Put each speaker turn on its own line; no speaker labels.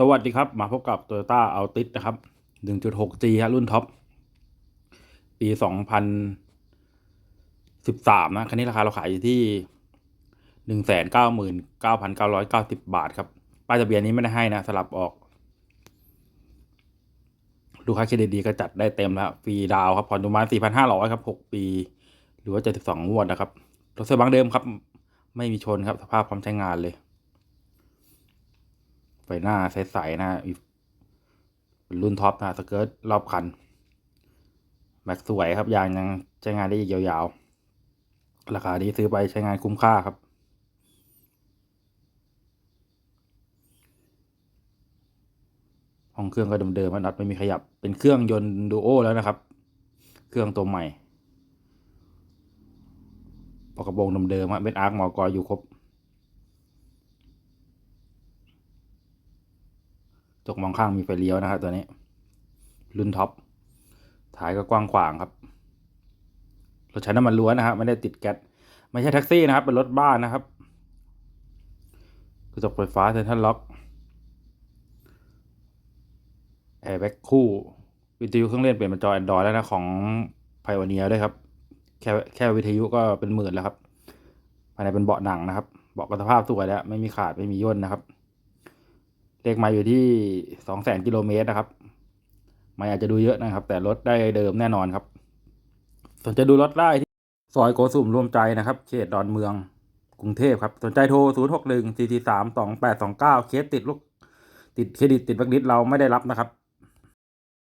สวัสดีครับ มาพบกับ Toyota Altis นะครับ 1.6G ฮะรุ่นท็อป ปี 2013 นะ คันนี้ราคาเราขายอยู่ที่ 199,990 บาทครับ ป้ายทะเบียนนี้ไม่ได้ให้นะ สลับออก ลูกค้าเครดิตดีก็จัดได้เต็มแล้ว ฟรีดาวครับผ่อนประมาณ4,500 ครับ 6 ปี หรือว่า 72งวดนะครับรถเซอร์บังเดิมครับ ไม่มีชนครับ สภาพพร้อมใช้งานเลย ไฟหน้าใสๆนะเป็นรุ่นท็อปนะสเกิร์ตรอบคันแม็กสวยครับยางยังใช้งานได้อีกยาวๆ ราคานี้ซื้อไปใช้งานคุ้มค่าครับห้องเครื่องก็เดิมๆน็อตไม่มีขยับ เป็นเครื่องยนต์ดูโอแล้วนะครับ เครื่องตัวใหม่ปกกระโปรงเดิมๆเป็นอาร์คมอกออยู่ครบ จกมองข้างมีไฟเลี้ยวนะครับตัวนี้ รุ่นท็อปท้ายก็กว้างขวางครับรถใช้น้ำมันล้วนนะครับไม่ได้ติดแก๊สไม่ใช่แท็กซี่นะครับ เป็นรถบ้านนะครับกระจกไฟฟ้าเซนทรัลล็อกแอร์แบ็กคู่วิทยุเครื่องเล่นเปลี่ยนเป็นจอ Android แล้วนะของไพ o อเนียด้วยครับ แค่แค่วิทยุก็เป็นหมื่นแล้วครับภายในเป็นเบาะหนังนะครับ เบาะก็สภาพสวยแล้ว ไม่มีขาดไม่มีย่นนะครับ เลขไมาอยู่ที่สองแสนกิโลเมตรนะครับ ไม่อาจจะดูเยอะนะครับ แต่รถได้เดิมแน่นอนครับ สนใจดูรถได้ที่ซอยโกสุมรวมใจนะครับ เขตดอนเมืองกรุงเทพครับ สนใจโทร 0 6 1 4 4 3 2 8 2 9 เคสติดลูก ติดเครดิตติดบักดิสเราไม่ได้รับนะครับ